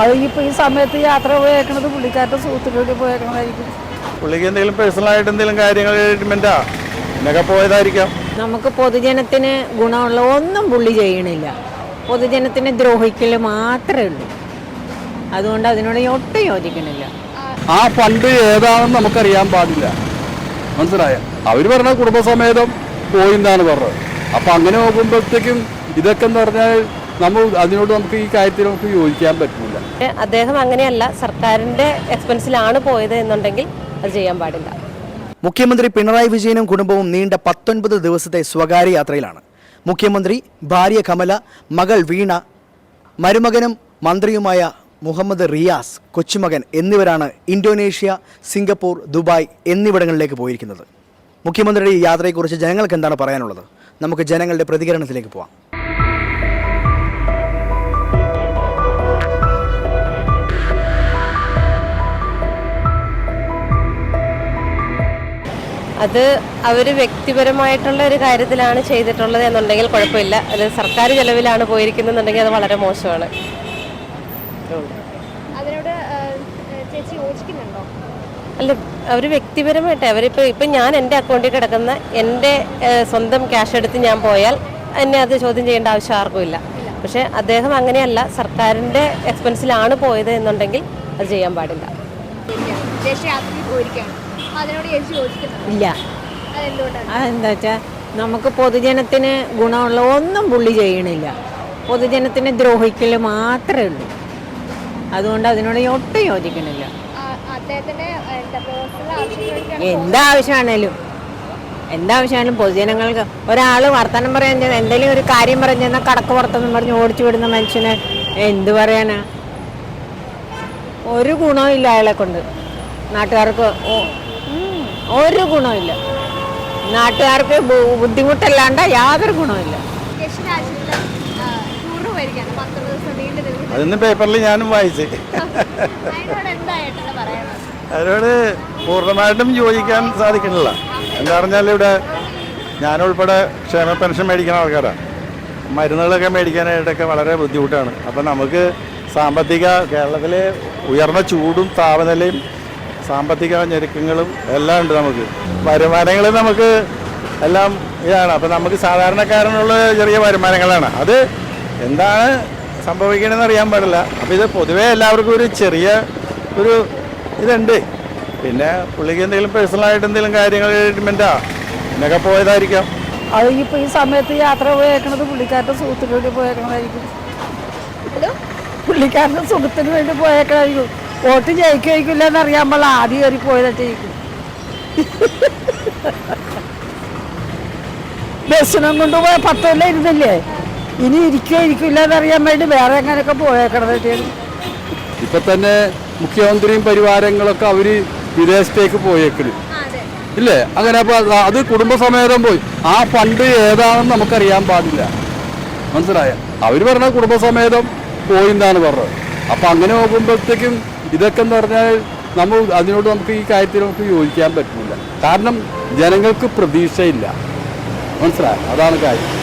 അത് ഇപ്പൊ ഈ സമയത്ത് യാത്ര പോയേക്കണത് പുള്ളിക്കാരുടെ സുഹൃത്തിലൂടെ പോയേക്കണതായിരിക്കും. പുള്ളിക്ക് എന്തെങ്കിലും പേഴ്സണൽ ആയിട്ട് എന്തെങ്കിലും കാര്യങ്ങൾ ട്രീറ്റ്മെന്റാ എന്നൊക്കെ പോയതായിരിക്കാം. നമുക്ക് പൊതുജനത്തിന് ഗുണമുള്ള ഒന്നും പുള്ളി ചെയ്യണില്ല. പൊതുജനത്തിനെ ദ്രോഹിക്കൽ മാത്രമേ ഉള്ളൂ. അതുകൊണ്ട് അതിനോട് ഒട്ടും യോജിക്കണില്ല. ആ ഫണ്ട് ഏതാണെന്ന് നമുക്കറിയാൻ പാടില്ല. മനസ്സിലായ? അവർ പറഞ്ഞ കുടുംബസമേതം പോയിന്നാണ് പറഞ്ഞത്. അപ്പം അങ്ങനെ നോക്കുമ്പോഴത്തേക്കും ഇതൊക്കെ എന്ന് പറഞ്ഞാൽ നമ്മൾ അതിനോട് നമുക്ക് ഈ കാര്യത്തിൽ നമുക്ക് യോജിക്കാൻ പറ്റുന്നില്ല. അദ്ദേഹം അങ്ങനെയല്ല സർക്കാരിന്റെ എക്സ്പെൻസിലാണ് പോയത് എന്നുണ്ടെങ്കിൽ അത് ചെയ്യാൻ പാടില്ല. മുഖ്യമന്ത്രി പിണറായി വിജയനും കുടുംബവും നീണ്ട പത്തൊൻപത് ദിവസത്തെ സ്വകാര്യ യാത്രയിലാണ്. മുഖ്യമന്ത്രി ഭാര്യ കമല മകൾ വീണ മരുമകനും മന്ത്രിയുമായ മുഹമ്മദ് റിയാസ് കൊച്ചുമകൻ എന്നിവരാണ് ഇന്തോനേഷ്യ സിംഗപ്പൂർ ദുബായ് എന്നിവിടങ്ങളിലേക്ക് പോയിരിക്കുന്നത്. മുഖ്യമന്ത്രിയുടെ ഈ യാത്രയെക്കുറിച്ച് ജനങ്ങൾക്ക് എന്താണ് പറയാനുള്ളത്? നമുക്ക് ജനങ്ങളുടെ പ്രതികരണത്തിലേക്ക് പോവാം. അത് അവർ വ്യക്തിപരമായിട്ടുള്ള ഒരു കാര്യത്തിലാണ് ചെയ്തിട്ടുള്ളത് എന്നുണ്ടെങ്കിൽ കുഴപ്പമില്ല. അത് സർക്കാർ ചെലവിലാണ് പോയിരിക്കുന്നുണ്ടെങ്കിൽ അത് വളരെ മോശമാണ്. അല്ല അവർ വ്യക്തിപരമായിട്ട് അവരിപ്പോൾ ഇപ്പം ഞാൻ എന്റെ അക്കൗണ്ടിൽ കിടക്കുന്ന എന്റെ സ്വന്തം ക്യാഷ് എടുത്ത് ഞാൻ പോയാൽ എന്നെ അത് ചോദ്യം ചെയ്യേണ്ട ആവശ്യം ആർക്കുമില്ല പക്ഷേ അദ്ദേഹം അങ്ങനെയല്ല സർക്കാരിന്റെ എക്സ്പെൻസിലാണ് പോയത് എന്നുണ്ടെങ്കിൽ അത് ചെയ്യാൻ പാടില്ല. അതിനോട് ചേച്ചി യോജിക്കുന്നുണ്ടോ? ഇല്ല. അതെന്തുകൊണ്ടാണ്? അതെന്താ വെച്ചാൽ നമുക്ക് പൊതുജനത്തിന് ഗുണമുള്ള ഒന്നും പുള്ളി ചെയ്യണില്ല. പൊതുജനത്തിനെ ദ്രോഹിക്കൽ മാത്രമേ ഉള്ളൂ. അതുകൊണ്ട് അതിനോട് ഒട്ടും യോജിക്കണില്ല. ആ, അദ്ദേഹത്തിന്റെ എന്താ പേഴ്സണൽ ആവശ്യത്തിന് വേണ്ടിയാണ് എന്താവശ്യമാണേലും എന്താവശ്യമാണെങ്കിലും പൊതുജനങ്ങൾക്ക് ഒരാൾ വർത്തമാനം പറയാൻ ചെന്ന- എന്തെങ്കിലും ഒരു കാര്യം പറയാൻ ചെന്നാൽ കടക്ക് പുറത്തെന്നും പറഞ്ഞ് ഓടിച്ചു വിടുന്ന മനുഷ്യന് എന്ത് പറയാനാ? ഒരു ഗുണവും ഇല്ല അയാളെ കൊണ്ട്. നാട്ടുകാർക്ക് ഉം, ഒരു ഗുണമില്ല നാട്ടുകാർക്ക് ബുദ്ധിമുട്ടല്ലാണ്ട് യാതൊരു ഗുണമില്ല അതിന്ന് പേപ്പറിൽ ഞാനും വായിച്ച്. അതിനോട് പൂർണമായിട്ടും യോജിക്കാൻ സാധിക്കുന്നില്ല. എന്താ പറഞ്ഞാൽ ഇവിടെ ഞാനുൾപ്പെടെ ക്ഷേമ പെൻഷൻ മേടിക്കുന്ന ആൾക്കാരാണ് മരുന്നുകളൊക്കെ മേടിക്കാനായിട്ടൊക്കെ വളരെ ബുദ്ധിമുട്ടാണ്. അപ്പം നമുക്ക് സാമ്പത്തിക കേരളത്തിലെ ഉയർന്ന ചൂടും താപനിലയും സാമ്പത്തിക ഞെരുക്കങ്ങളും എല്ലാം ഉണ്ട് നമുക്ക്. വരുമാനങ്ങൾ നമുക്ക് എല്ലാം ഇതാണ്. അപ്പം നമുക്ക് സാധാരണക്കാരനുള്ള ചെറിയ വരുമാനങ്ങളാണ്. അത് എന്താണ് സംഭവിക്കണമെന്ന് അറിയാൻ പാടില്ല. അപ്പോൾ ഇത് പൊതുവേ എല്ലാവർക്കും ഒരു ചെറിയ ഒരു ഇതുണ്ട്. പിന്നെ പുള്ളിക്ക് എന്തെങ്കിലും പേഴ്സണലായിട്ട് എന്തെങ്കിലും കാര്യങ്ങൾ ട്രീറ്റ്മെന്റാ എന്നൊക്കെ പോയതായിരിക്കാം. അത് ഇപ്പോൾ ഈ സമയത്ത് യാത്ര പോയേക്കണത് പുള്ളിക്കാരുടെ സുഹൃത്തിലൂടെ പോയേക്കണതായിരിക്കും. ഹലോ? പുള്ളിക്കാരുടെ സുഖത്തിന് വേണ്ടി പോയേക്കണായിരിക്കും വോട്ട് ജയിക്കില്ല എന്നറിയാൻ പാടില്ല ആദ്യം കയറി പോയതാ ജയിക്കും ബസ്സിനും കൊണ്ട് പോയ പത്തല്ല ഇരുന്നില്ലേ? ഇനി ഇരിക്കോ ഇരിക്കില്ല എന്നറിയാൻ വേണ്ടി വേറെ എങ്ങനെയൊക്കെ പോയേക്കണതായിട്ട് ഇപ്പൊ തന്നെ മുഖ്യമന്ത്രിയും പരിവാരങ്ങളൊക്കെ അവർ വിദേശത്തേക്ക് പോയേക്കൽ. അതെ. ഇല്ലേ? അങ്ങനെ അപ്പൊ അത് അത് കുടുംബസമേതം പോയി. ആ ഫണ്ട് ഏതാണെന്ന് നമുക്കറിയാൻ പാടില്ല. മനസ്സിലായ? അവർ പറഞ്ഞ കുടുംബസമേതം പോയിന്നാണ് പറഞ്ഞത്. അപ്പൊ അങ്ങനെ നോക്കുമ്പോഴത്തേക്കും ഇതൊക്കെ എന്ന് പറഞ്ഞാൽ നമ്മൾ അതിനോട് നമുക്ക് ഈ കാര്യത്തിൽ നമുക്ക് യോജിക്കാൻ പറ്റില്ല കാരണം ജനങ്ങൾക്ക് പ്രതീക്ഷയില്ല. മനസ്സിലായോ? അതാണ് കാര്യം.